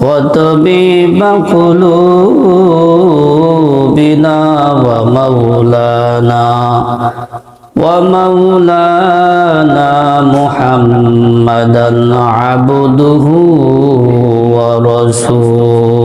وطبيب قلوبنا ومولانا ومولانا محمدا عبده ورسوله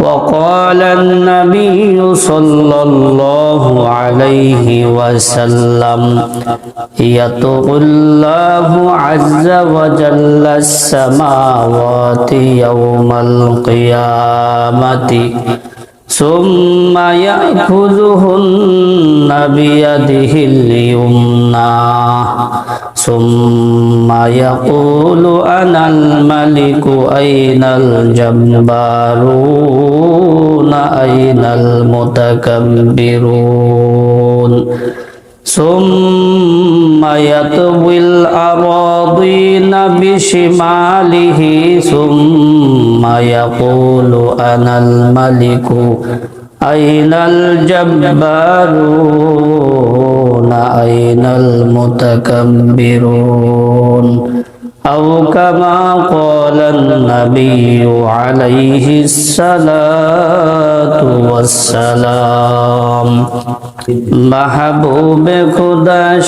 وقال النبي صلى الله عليه وسلم يطغ الله عز وجل السماوات يوم القيامة ثم يأخذهن بيده اليمنى ثم يقول أنا الملك أين الجبارون أين المتكبرون ثم يطوي الأراضين بشماله ثم يقول أنا الملك أين الجبارون أين المتكبرون أو كما قال النبي عليه الصلاة والسلام محبوب खुदा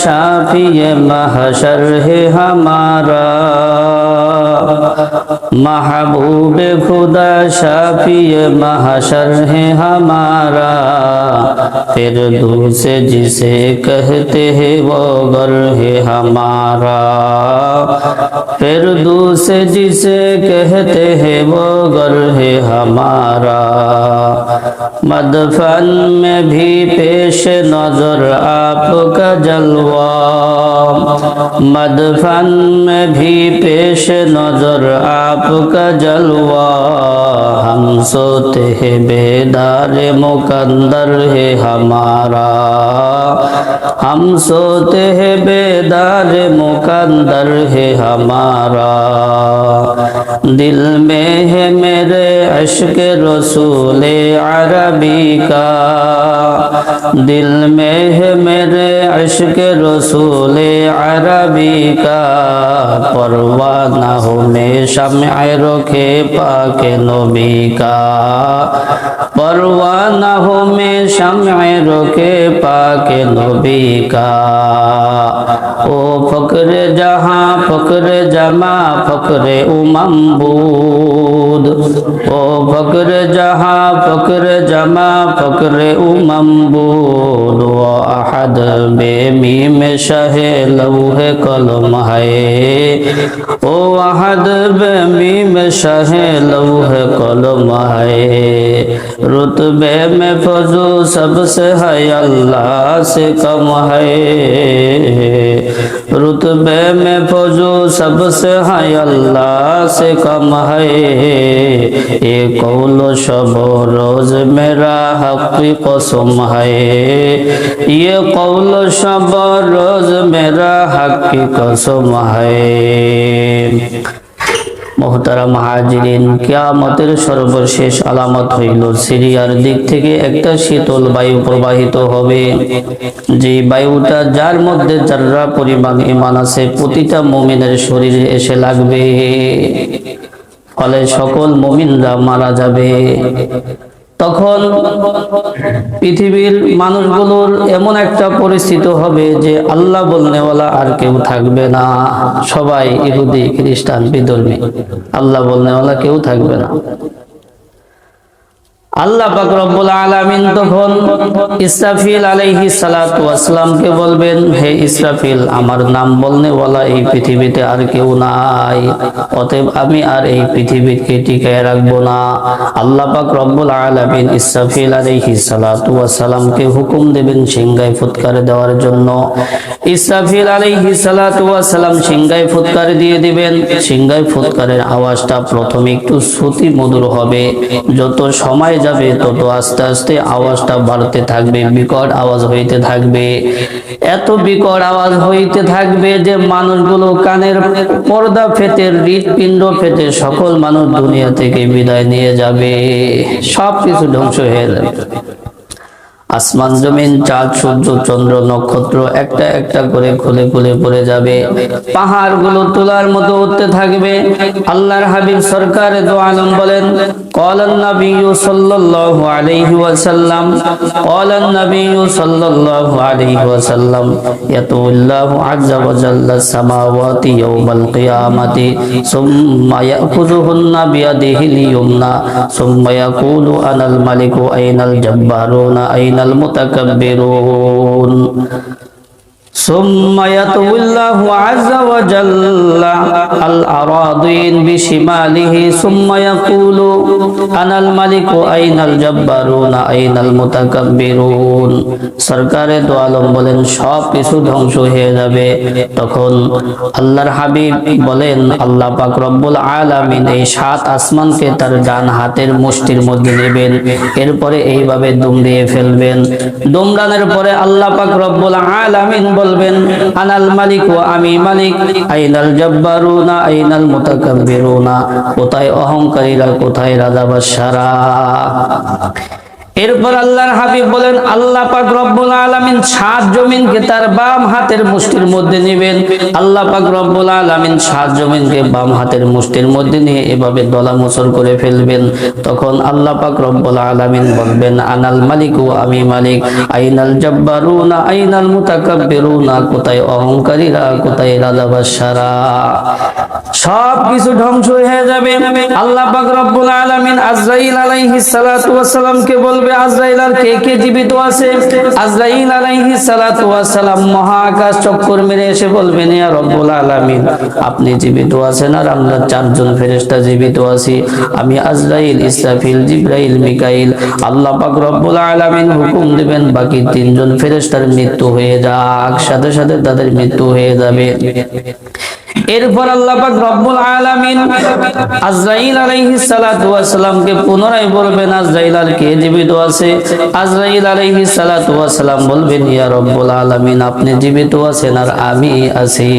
محبوب خدا شافی محشر ہے ہمارا۔ پھر دوسرے جسے کہتے ہیں وہ گر ہے ہمارا۔ پھر دوسرے جسے کہتے ہیں وہ گر ہے ہمارا۔ مدفن میں بھی پیش نظر آپ کا جلوہ۔ مدفن میں بھی پیش نظر آپ کا جلوہ۔ ہم سوتے ہیں بیدار مکندر ہے ہمارا۔ ہم سوتے ہیں بیدار مکندر ہے ہمارا۔ दिल में है मेरे अश्क रसूल अरबी का दिल में है मेरे अश्क रसूल अरबी का परवाना हो में शम्य रोके पाक नबी का پروانہ ہو میں شمع رکے پاک نبی کا۔ او فکر جہاں فکر جمع، فقر امم بود۔ او فکر جہاں فکر جمع فکر امم بود۔ و احد بے میم شہ لوہ کلم ہے۔ او احد بے میم شہ لوہ کلم ہے۔ رتبے میں فضو سب سے ہے اللہ سے کم ہے۔ رتبے میں فضو سب سے ہے اللہ سے کم ہے۔ یہ قول و شب و روز میرا حق قسم ہے۔ یہ قول و شب و روز میرا حق قسم ہے۔ মোহতারা মাহাজিরিন কেয়ামতের সর্বশেষ আলামত হইল সিরিয়ার দিক থেকে একটা শীতল বায়ু প্রবাহিত হবে। যে বায়ুটা যার মধ্যে যারা পরিমাণ ইমান আছে, প্রতিটা মুমিনের শরীরে এসে লাগবে। ফলে সকল মুমিনরা মারা যাবে। তখন পৃথিবীর মানুষগুলোর এমন একটা পরিস্থিতি হবে যে আল্লাহ বলনেওয়ালা আর কেউ থাকবে না। সবাই ইহুদি, খ্রিস্টান, বিধর্মী। আল্লাহ বলনেওয়ালা কেউ থাকবে না। আল্লাহ পাক রব্বুল আলামিন তখন ইসরাফিল আলাইহি সালাতু ওয়াসসালামকে বলবেন, হে ইসরাফিল, আমার নাম বলনে বলা এই পৃথিবীতে আর কেউ নাই। অতএব আমি আর এই পৃথিবীকে টিকায় রাখব না। আল্লাহ পাক রব্বুল আলামিন ইসরাফিল আলাইহি সালাতু ওয়াসসালামকে হুকুম দেবেন সিংগায় ফুৎকার দেওয়ার জন্য। ইসরাফিল আলাইহি সালাতু ওয়াসসালাম সিংগায় ফুৎকার দিয়ে দিবেন। সিংগায় ফুৎকারের আওয়াজটা প্রথমে একটু শ্রুতি মধুর হবে। যত সময় যাবে তত আস্তে আস্তে আওয়াজটা বাড়তে থাকবে, বিকট আওয়াজ হইতে থাকবে। এত বিকট আওয়াজ হইতে থাকবে যে মানুষগুলো কানের পর্দা ফেতে হৃৎপিণ্ড ফেতে সকল মানুষ দুনিয়া থেকে বিদায় নিয়ে যাবে। সব কিছু ধ্বংস হয়ে যাবে। আসমান জমিন চাঁদ সূর্য চন্দ্র নক্ষত্র একটা একটা করে খুলে খুলে পড়ে যাবে পাহাড়গুলো তোলার মতো উঠতে থাকবে আল্লাহর হাবিব সরকার দো আলম বলেন قال النبي صلى الله عليه وسلم قال النبي صلى الله عليه وسلم يطوي الله عز وجل السماوات يوم القيامة ثم يأخذهن بيده اليمنى ثم يقول أنا الملك أين الجبارون أين المتكبرون ثم يطوي الله عز وجل الأراضين بشماله ثم يقول أنا الملك أين الجبارون أين المتكبرون সরকারে দো আলম বলেন সব কিছু ধ্বংস হয়ে যাবে তখন আল্লাহর হাবিব বলেন আল্লাহ পাক রব্বুল আলামিন এই সাত আসমানকে তার ডান হাতের মুষ্টির মধ্যে নেবেন এরপরে এইভাবে দুমড়িয়ে ফেলবেন দুমড়ানোর পরে আল্লাহ পাক রব্বুল আলামিন বলবেন, আনাল মালিক ও আমি মালিক, আইনাল জব্বারুনা, আইনাল মুতাকাব্বিরুনা। কোথায় অহংকারীরা, কোথায় রাজা বাদশারা এরপর আল্লাহর হাবিব বলেন, আল্লাহ পাক রব্বুল আলামিন সাত জমিনকে তার বাম হাতের মুষ্টির মধ্যে নেবেন। আল্লাহ পাক রব্বুল আলামিন সাত জমিনকে বাম হাতের মুষ্টির মধ্যে নিয়ে এভাবে দলা মোচর করে ফেলবেন। তখন আল্লাহ পাক রব্বুল আলামিন বলবেন, আনাল মালিক ও আমি মালিক, আইনাল জব্বারুনা, আইনাল মুতাকাব্বিরুনা, কোথায় অহংকারীরা, কোথায় রাজা বাদশারা সব কিছু ধ্বংস হয়ে যাবে। আল্লাহ পাক রব্বুল আলামিন আজরাইল আলাইহিস সালাতু ওয়াস সালামকে বলবে আজরাইল আর কে কে জীবিত আছে? আজরাইল আলাইহিস সালাতু ওয়াস সালাম মহাকাশ চক্কর মেরে এসে বলবেন, ইয়া রব্বুল আলামিন, আপনি জীবিত আছেন আর আমরা চারজন ফেরেশতা জীবিত আছি। আমি আজরাইল, ইসরাফিল, জিব্রাইল, মিকাইল, আল্লাহ পাক রব্বুল আলামিন হুকুম দিবেন, বাকি তিনজন ফেরেশতার মৃত্যু হয়ে যাক, সাথে সাথে তাদের মৃত্যু হয়ে যাবে। এরপর আল্লাহ রব্বুল আলামিন আজরাইল আলাইহিস সালাতু ওয়াস পুনরায় বলবেন, আজরাইল আর কে জীবিত আছে? আজরাইল আলাইহিস সালাতু ওয়াস বলবেন, ইয়া রব্বুল আলামিন, আপনি জীবিত আছেন আর আমি আছি।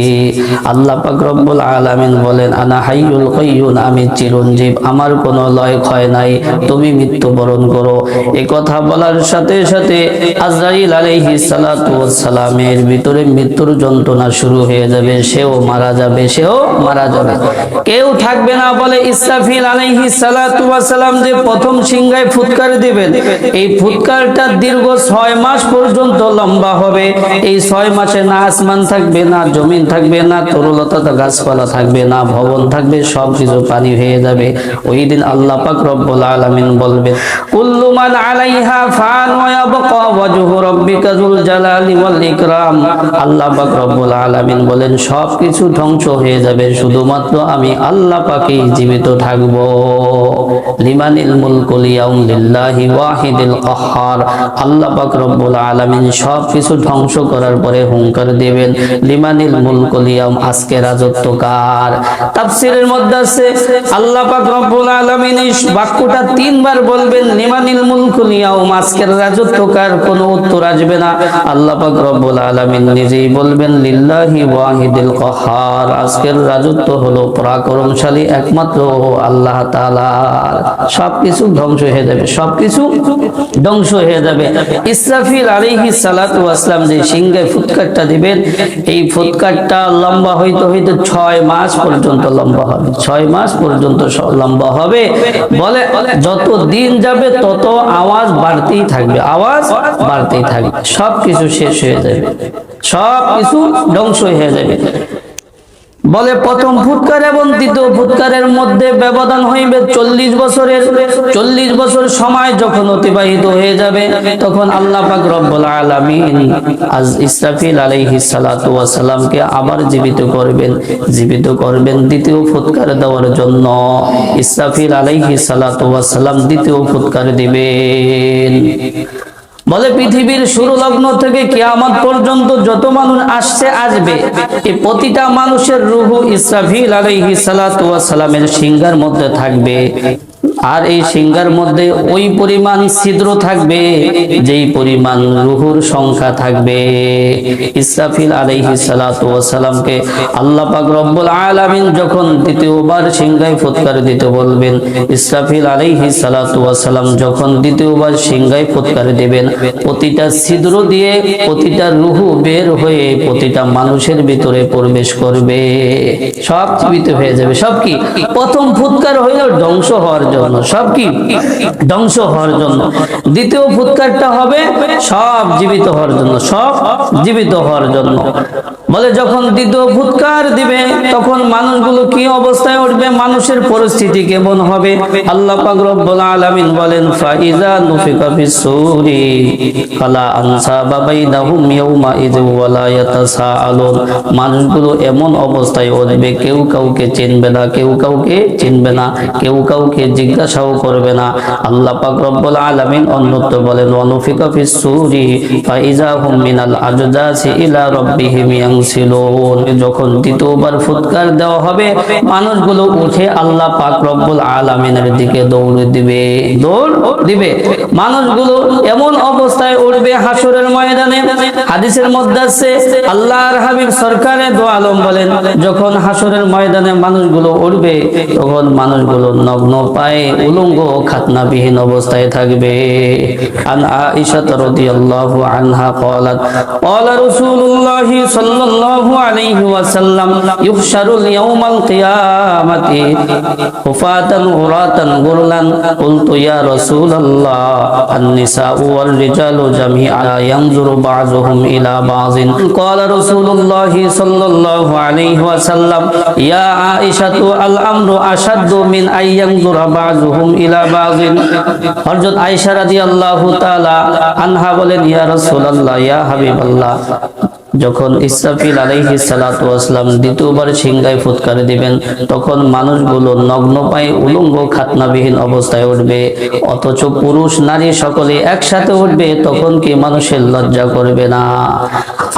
আল্লাহ পাক রব্বুল আলামিন বলেন, আনা হাইয়ুল কাইয়ুম, আমি চিরঞ্জীব, আমার কোনো লয় ক্ষয় নাই, তুমি মৃত্যুবরণ করো। এই কথা বলার সাথে সাথে আজরাইল আলাইহিস সালাতু ওয়াস ভিতরে মৃত্যুর যন্ত্রণা শুরু হয়ে যাবে, সেও মারা যাবে যাবে, সেও মারা যাবে। কেউ থাকবে না বলে সালাতু ওয়াস সালাম যে প্রথম সিংহায় ফুৎকার দিবেন। এই ফুৎকারটা দীর্ঘ ছয় মাস পর্যন্ত লম্বা হবে। এই ছয় মাসে না আসমান থাকবে, না জমিন থাকবে, না তরুলতা গাছপালা থাকবে, না ভবন থাকবে, সব কিছু পানি হয়ে যাবে। ওই দিন আল্লাহ পাক রব্বুল আলামিন বলবেন, কুল্লু মান আলাইহা ফান ওয়া বলেন সব কিছু ধ্বংস হয়ে যাবে, শুধুমাত্র আমি আল্লাহ জীবিত করার পরে হুঙ্কার দিবেন, লিমানিল মুলকুল ইয়াউম, আজকে রাজত্ব কার? মধ্যে আছে, আল্লাহ পাক রব্বুল আলামিন এই বাক্যটা তিনবার বলবেন, লিমানিল মুলকুল ইয়াউম, আজকের রাজত্ব কার? কোনো উত্তর আসবে না। আল্লাহ পাক রব্বুল আলামিন নিজেই বলবেন, লিল্লাহি ওয়াহিদিল কাহ্হার আজকের রাজত্ব হলো পরাক্রমশালী একমাত্র আল্লাহ তাআলার সবকিছু ধ্বংস হয়ে যাবে, সবকিছু ধ্বংস হয়ে যাবে। ইসরাফিল আলাইহিস সালাতু ওয়াসসালাম যে সিংহে ফুৎকারটা দিবেন, এই ফুৎকারটা লম্বা হইতে হইতে ছয় মাস পর্যন্ত লম্বা হবে। ছয় মাস পর্যন্ত লম্বা হবে। বলে, যত দিন যাবে, তত আওয়াজ বাড়তেই থাকবে। আওয়াজ বাড়তেই থাকবে। সব কিছু শেষ হয়ে যাবে। সব কিছু ধ্বংস হয়ে যাবে। বলে প্রথম ফুৎকার এবং দ্বিতীয় ফুৎকারের মধ্যে ব্যবধান হইবে চল্লিশ বছরের। চল্লিশ বছর সময় যখন অতিবাহিত হয়ে যাবে, তখন আল্লাহ পাক রব্বুল আলামিন আজ ইসরাফিল আলাইহিস সালাতু ওয়াস আবার জীবিত করবেন। জীবিত করবেন দ্বিতীয় ফুৎকার দেওয়ার জন্য। ইসরাফিল আলাইহিস সালাতু ওয়াস দ্বিতীয় ফুৎকার দিবেন। বলে পৃথিবীর শুরু লগ্ন থেকে কিয়ামত পর্যন্ত যত মানুষ আসছে, আসবে। এই প্রতিটা মানুষের রুহু ইসরাফিল ওয়াস সালামের সিংহার মধ্যে থাকবে। আর এই সিংহার মধ্যে ওই পরিমাণ ছিদ্র থাকবে, যেই পরিমাণ রুহুর সংখ্যা থাকবে। ইসরাফিল আলাইহিস সালাতু ওয়াস সালামকে আল্লাহ পাক রব্বুল আলামিন যখন দ্বিতীয়বার সিংহায় ফুৎকার দিতে বলবেন, ইসরাফিল আলাইহিস সালাতু ওয়াস সালাম যখন দ্বিতীয়বার সিংহায় ফুৎকার দিবেন, প্রতিটা ছিদ্র দিয়ে প্রতিটা রুহু বের হয়ে প্রতিটা মানুষের ভিতরে প্রবেশ করবে। সব জীবিত হয়ে যাবে। সব কি? প্রথম ফুৎকার হইল ধ্বংস হওয়ার জন্য। সব কি? ধ্বংস হওয়ার জন্য। দ্বিতীয় ফুৎকারটা হবে, সব জীবিত হওয়ার জন্য, সব জীবিত হওয়ার জন্য। বলে যখন দ্বিতীয় ফুৎকার দিবে, তখন মানুষগুলো কি অবস্থায় উঠবে? মানুষের পরিস্থিতি কেমন হবে? আল্লাহ পাক রব্বুল আলামিন বলেন, ফাইজা নুফিকা ফিসসুরি, ফালা আনসাবা বাইনাহুম ইয়াউমা ইয ওয়ালা ইয়াতাসাআলুন। মানুষগুলো এমন অবস্থায় উঠবে, কেউ কাউকে চিনবে না, কেউ কাউকে চিনবে না, কেউ কাউকে জিজ্ঞাসাও করবে না। আল্লাহ পাক রব্বুল আলামিন অন্যত্র বলেন, ওয়ানুফিকা ফিসসুরি ফাইজা হুম মিনাল আজদাসি ইলা রাব্বিহিম ইয়ানসিলুন যখন দ্বিতীয়বার ফুৎকার দেওয়া হবে, মানুষগুলো উঠে আল্লাহ পাক রব্বুল আলামিনের দিকে দৌড় দিবে দৌড় দিবে। মানুষগুলো এমন অবস্থায় উঠবে হাসরের ময়দানে। হাদিসের মধ্যে আছে, আল্লাহর হাবিব সরকারে দো আলম বলেন, যখন হাসরের ময়দানে মানুষগুলো উঠবে, তখন মানুষগুলো নগ্ন পায়ে উলঙ্গ ও খাতনাবিহীন অবস্থায় থাকবে আন আয়েশা রাদিয়াল্লাহু আনহা قالت قال رسول الله صلى الله عليه وسلم يحشر اليوم القيامة حفاة عراة غرلا قلت يا رسول الله النساء والرجال جميعا ينظر بعضهم إلى بعض قال رسول الله صلى الله عليه وسلم يا عائشة الأمر أشد من أن ينظر বাযুহুম ইলা হযরত আয়েশা রাদিয়াল্লাহু তাআলা আনহা বলেন, ইয়া রাসূলুল্লাহ, ইয়া হাবিবাল্লাহ। যখন ইসরাফিল আলাইহি সালাতু আসলাম দ্বিতীয়বার সিংহায় ফুৎকার দিবেন, তখন মানুষগুলো নগ্ন পায়ে উলঙ্গ খাতনাবিহীন অবস্থায় উঠবে। অথচ পুরুষ, নারী সকলে একসাথে উঠবে, তখন কি মানুষের লজ্জা করবে না?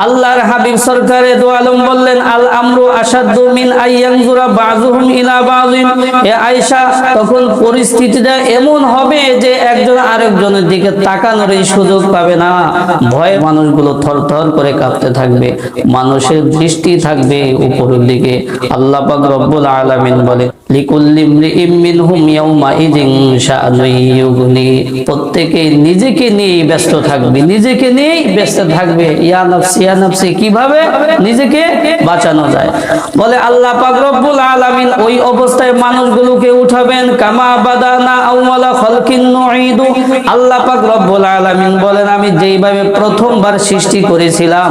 আল্লাহর হাবিব সরকারে দো আলম বললেন, আল আমরু আসাদু মিন আইয়ানজুরা বাযুহুম ইলা বাযিন। এ আয়েশা, তখন পরিস্থিতিটা এমন হবে যে একজন আরেকজনের দিকে তাকানোর এই সুযোগ পাবে না। ভয়ে মানুষগুলো থরথর করে কাঁপতে থাকবে, মানুষের দৃষ্টি থাকবে উপরের দিকে। আল্লাহ পাক রব্বুল আলামিন বলে লিকুল্লি ইমরিইম মিনহুম ইয়াউমা ইযিন শাআনুন ইউগনি। প্রত্যেকে নিজেকে নিয়ে ব্যস্ত থাকবে, নিজেকে নিয়ে ব্যস্ত থাকবে। ইয়া নাফসি ইয়া নাফসি, কীভাবে নিজেকে বাঁচানো যায়? বলে, আল্লাহ পাক রব্বুল আলামিন ওই অবস্থায় মানুষগুলোকে উঠাবেন, কামা বাদানা আউমালা নুঈদু। আল্লাহ পাক রব্বুল আলামিন বলেন, আমি যেইভাবে প্রথমবার সৃষ্টি করেছিলাম,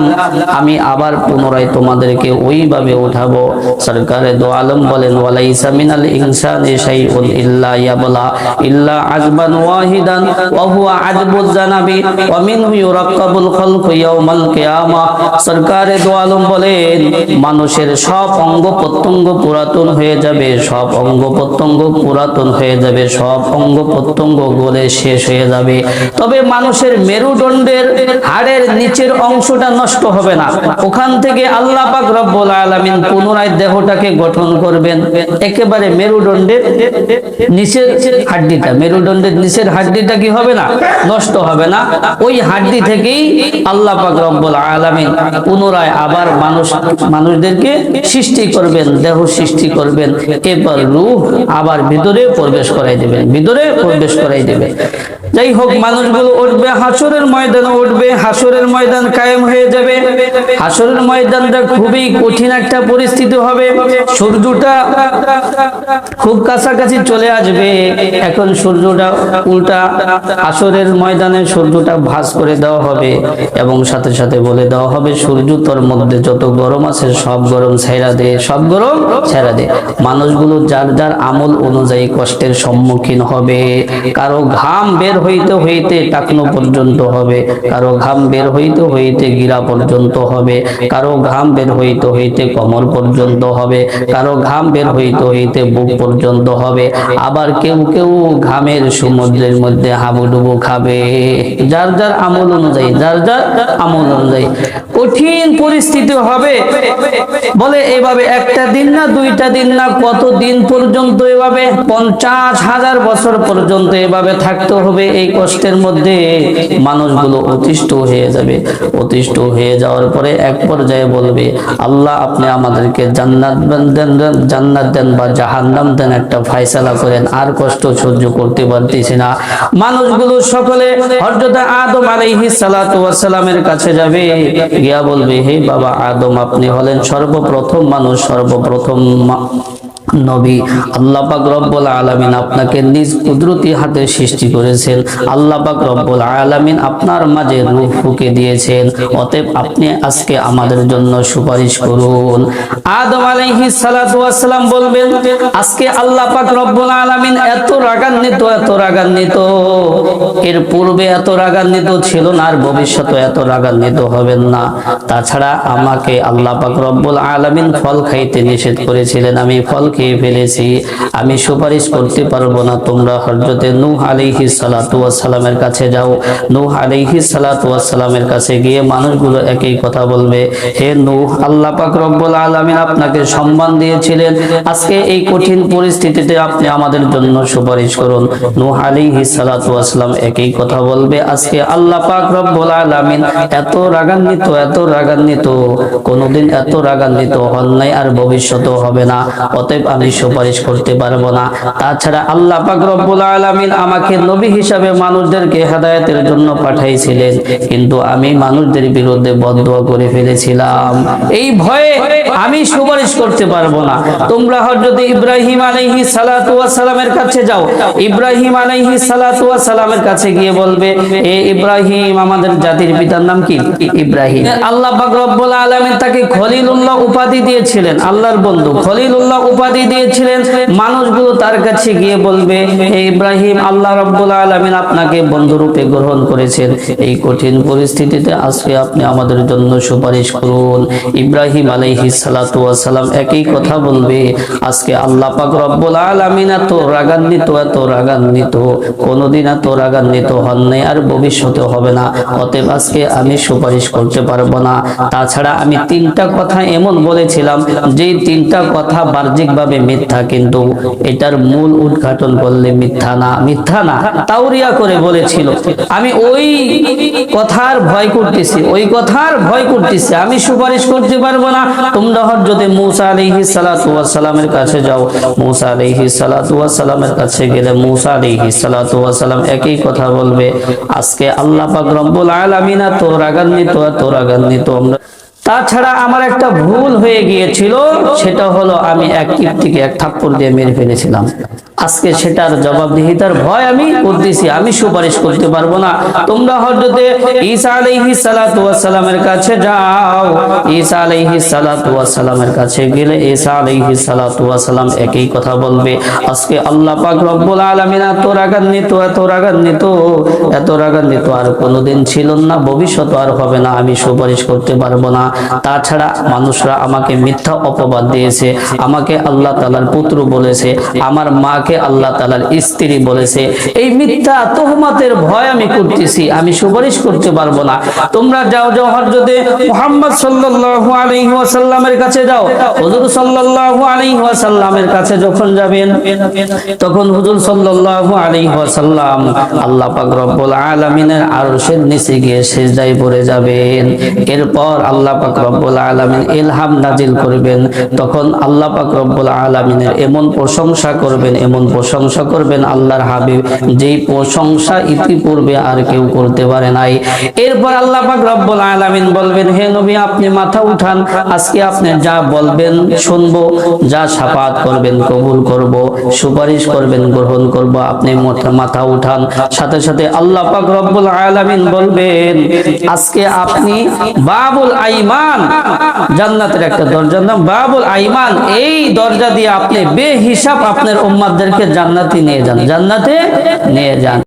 আমি আবার পুনরায় তোমাদেরকে ওইভাবে উঠাবো। সরকারে দো আলম বলেন, ওয়ালাইসা মিনাল শাইউন ইল্লা ইয়াবলা, ইল্লা আজবান ওয়াহিদান, ওয়া হুয়া আজবুজ জানাবি, ওয়া মিনহু ইউরাক্কাবুল ইয়াউমাল কিয়ামা। সরকারে দো আলম বলেন মানুষের সব অঙ্গ প্রত্যঙ্গ পুরাতন হয়ে যাবে, সব অঙ্গ প্রত্যঙ্গ পুরাতন হয়ে যাবে, সব অঙ্গ প্রত্যঙ্গ গলে শেষ হয়ে যাবে। তবে মানুষের মেরুদণ্ডের হাড়ের নিচের অংশটা নষ্ট হবে না। ওখান থেকে আল্লাহ পাক রব্বুল আলামিন পুনরায় দেহটাকে গঠন করবেন। একেবারে মেরুদণ্ডের নিচের হাড্ডিটা, মেরুদণ্ডের নিচের হাড্ডিটা কি হবে না? নষ্ট হবে না। ওই হাড্ডি থেকেই আল্লাহ পাক রব্বুল আলামিন পুনরায় আবার মানুষ মানুষদেরকে সৃষ্টি করবেন, দেহ সৃষ্টি করবেন। এবার রূহ আবার ভিতরে প্রবেশ করাই দেবেন, ভিতরে প্রবেশ করাই দেবে যাই হোক মানুষগুলো উঠবে হাসরের ময়দানে উঠবে হাসরের ময়দান কায়েম হয়ে যাবে। হাসরের ময়দানটা খুবই কঠিন একটা পরিস্থিতি হবে। সূর্যটা খুব কাছাকাছি চলে আসবে। এখন সূর্যটা উল্টা হাসরের ময়দানে সূর্যটা ভাঁজ করে দেওয়া হবে এবং সাথে সাথে বলে দেওয়া হবে সূর্য তোর মধ্যে যত গরম আছে সব গরম ছেড়া দে সব গরম ছেড়া দে। মানুষগুলো যার যার আমল অনুযায়ী কষ্টের সম্মুখীন হবে। কারও ঘাম বের হইতে হইতে টাকনো পর্যন্ত হবে। কারও ঘাম বের হইতে হইতে গিরা পর্যন্ত হবে। কারও ঘাম বের হইতে হইতে কমর পর্যন্ত হবে। কারও ঘাম বের হইতে হইতে বুক পর্যন্ত হবে। আবার কেউ কেউ ঘামের সমুদ্রের মধ্যে হাবুডুবু খাবে। যার যার আমল অনুযায়ী, যার যার আমল অনুযায়ী। কঠিন পরিস্থিতি হবে। বলে এভাবে একটা দিন না, দুইটা দিন না কত দিন পর্যন্ত এভাবে? পঞ্চাশ হাজার বছর পর্যন্ত এভাবে থাকতে হবে। এই কষ্টের মধ্যে মানুষগুলো অতিষ্ঠ হয়ে যাবে। অতিষ্ঠ হয়ে যাওয়ার পরে এক পর্যায়ে বলবে, আল্লাহ, আপনি আমাদেরকে জান্নাত দেন জান্নাত দেন বা জাহান্নাম দেন একটা ফায়সালা করেন। আর কষ্ট সহ্য করতে পারতেছি না। মানুষগুলো সকলে হযরত আদম আলাইহিস সালাতু ওয়াস সালামের কাছে যাবে, গিয়া বলবে, হে বাবা আদম, আপনি হলেন সর্বপ্রথম মানুষ, সর্বপ্রথম নবী। আল্লাহ পাক রব্বুল আলামিন আপনাকে নিজ কুদরতি হাতে সৃষ্টি করেছেন। আল্লাহ পাক রব্বুল আলামিন আপনার মাঝে রূহ ফুঁকে দিয়েছেন। অতএব আপনি আজকে আমাদের জন্য সুপারিশ করুন। আদম আলাইহিস সালাতু ওয়াস সালাম বলবেন, আজকে আল্লাহ পাক রব্বুল আলামিন এত রাগান্বিত এত রাগান্বিত। এর পূর্বে এত রাগান্বিত ছিল না, আর ভবিষ্যতে এত রাগান্বিত হবেন না। তাছাড়া আমাকে আল্লাহ পাক রব্বুল আলামিন ফল খাইতে নিষেধ করেছিলেন। আমি ফল খেয়ে ফেলেছি। আমি সুপারিশ করতে পারব না। তোমরা হযরতে নূহ আলাইহিস সালাতু ওয়াস সালামের কাছে যাও। নূহ আলাইহিস সালাতু ওয়াস সালামের কাছে গিয়ে মানুষগুলো একই কথা বলবে। হে নূহ, আল্লাহ পাক রব্বুল আলামিন আপনাকে সম্মান দিয়েছিলেন। আজকে এই কঠিন পরিস্থিতিতে আপনি আমাদের জন্য সুপারিশ করুন। নূহ আলাইহিস সালাতু ওয়াস সালাম একই কথা বলবে। আজকে আল্লাহ পাক রব্বুল আলামিন এত রাগান্বিত এত রাগান্বিত, কোনোদিন এত রাগান্বিত হন নাই আর ভবিষ্যতেও হবে না। অতএব আমি সুপারিশ করতে পারব না। তাছাড়া আল্লাহ পাক রব্বুল আলামিন আমাকে নবী হিসাবে মানুষদেরকে হেদায়েতের জন্য পাঠাইছিলেন। কিন্তু আমি মানুষদের বিরুদ্ধে বদদোয়া করে ফেলেছিলাম। এই ভয়ে আমি সুপারিশ করতে পারব না। তোমরা হযরত ইব্রাহিম আলাইহিস সালাতু সালামের কাছে যাও, ইব্রাহিম আলাইহিস সালাতু সালামের কাছে গিয়ে বলবে, এ ইব্রাহিম, আমাদের জাতির পিতার নাম কি? ইব্রাহিম। আল্লাহ পাক রব্বুল আলামিন তাকে খলিলুল্লাহ উপাধি দিয়েছিলেন, আল্লাহর বন্ধু। খলিলুল্লাহ উপাধি দিয়েছিলেন। মানুষগুলো তার কাছে গিয়ে বলবে, হে ইব্রাহিম, আল্লাহ রব্বুল আলামিন আপনাকে বন্ধু রূপে গ্রহণ করেছেন। এই কঠিন পরিস্থিতিতে আজকে আপনি আমাদের জন্য সুপারিশ করুন। ইব্রাহিম ওয়াস সালাম একই কথা বলবে, আজকে আল্লাহ পাক রব্বুল আলামিন এত রাগান্বিত এত রাগান্বিত। কোনোদিন এত রাগান্বিত হন নাই আর ভবিষ্যতে হবে না। অতএব আজকে আমি সুপারিশ করতে পারব না। তাছাড়া আমি তিনটা কথা এমন বলেছিলাম যে তিনটা কথা বাহ্যিকভাবে কীভাবে মিথ্যা, কিন্তু এটার মূল উদ্ঘাটন করলে মিথ্যা না মিথ্যা না তাউরিয়া করে বলেছিল। আমি ওই কথার ভয় করতেছি, ওই কথার ভয় করতেছি, আমি সুপারিশ করতে পারব না। তোমরা হজরতে মুসা আলাইহি সালাতু ওয়াস সালামের কাছে যাও। মুসা আলাইহি সালাতু ওয়াস সালামের কাছে গেলে মুসা আলাইহি সালাতু ওয়াস সালাম একই কথা বলবে, আজকে আল্লাহ পাক রব্বুল আলামিন এত রাগান্বিত এত রাগান্বিত আমরা তাছাড়া আমার একটা ভুল হয়ে গিয়েছিল, সেটা হলো আমি এক কীর্তিকে এক থাপ্পড় দিয়ে মেরে ফেলেছিলাম। আজকে সেটার জবাবদিহিতার ভয় আমি করতেছি, আমি সুপারিশ করতে পারব না। তোমরা হজরতে ঈসা আলাইহি সালাতু সালামের কাছে যাও। ঈসা আলাইহি সালাতু সালামের কাছে গেলে ঈসা আলাইহি সালাতু সালাম একই কথা বলবে। আজকে আল্লাহ পাক রব্বুল আলামিন এত রাগান্বিত এত রাগান্বিত এত রাগান্বিত আর কোনোদিন ছিল না, ভবিষ্যৎ আর হবে না, আমি সুপারিশ করতে পারব না। তাছাড়া মানুষরা আমাকে মিথ্যা অপবাদ দিয়েছে, আমাকে আল্লাহ তালার পুত্র বলেছে, আমার মাকে আল্লাহ তালার স্ত্রী বলেছে। এই মিথ্যা তোহমাতের ভয় আমি করতেছি, আমি সুপারিশ করতে পারব না। তোমরা যাও যাও হজরতে মোহাম্মদ সাল্লাল্লাহু আলাইহি ওয়াসাল্লামের কাছে যাও। হুজুর সাল্লাল্লাহু আলাইহি ওয়াসাল্লামের কাছে যখন যাবেন, তখন হুজুর সাল্লাল্লাহু আলাইহি ওয়াসাল্লাম আল্লাহ পাক রব্বুল আলামিনের আরশের নিচে গিয়ে সিজদায় পড়ে যাবেন। এরপর আল্লাহ পাক রব্বুল আলামিন ইলহাম নাজিল করবেন। তখন আল্লাহ পাক রব্বুল আলামিনের এমন প্রশংসা করবেন, এমন প্রশংসা করবেন আল্লাহর হাবিব, যেই প্রশংসা ইতিপূর্বে আর কেউ করতে পারে নাই। এরপর আল্লাহ পাক রব্বুল বলবেন, হে নবী, আপনি মাথা উঠান, আজকে আপনি যা বলবেন শুনব, যা সাফাত করবেন, কবুল করব, সুপারিশ করবেন, গ্রহণ করব, আপনি মাথা- মাথা উঠান। সাথে সাথে আল্লাহ পাক রব্বুল আলামিন বলবেন, আজকে আপনি বাবুল আইমান জান্নাতের একটা দরজার নাম বাবুল আইমান। এই দরজা দিয়ে আপনি বেহিসাব আপনার উম্মাদদেরকে জান্নাতে নিয়ে যান। জান্নাতে নিয়ে যান।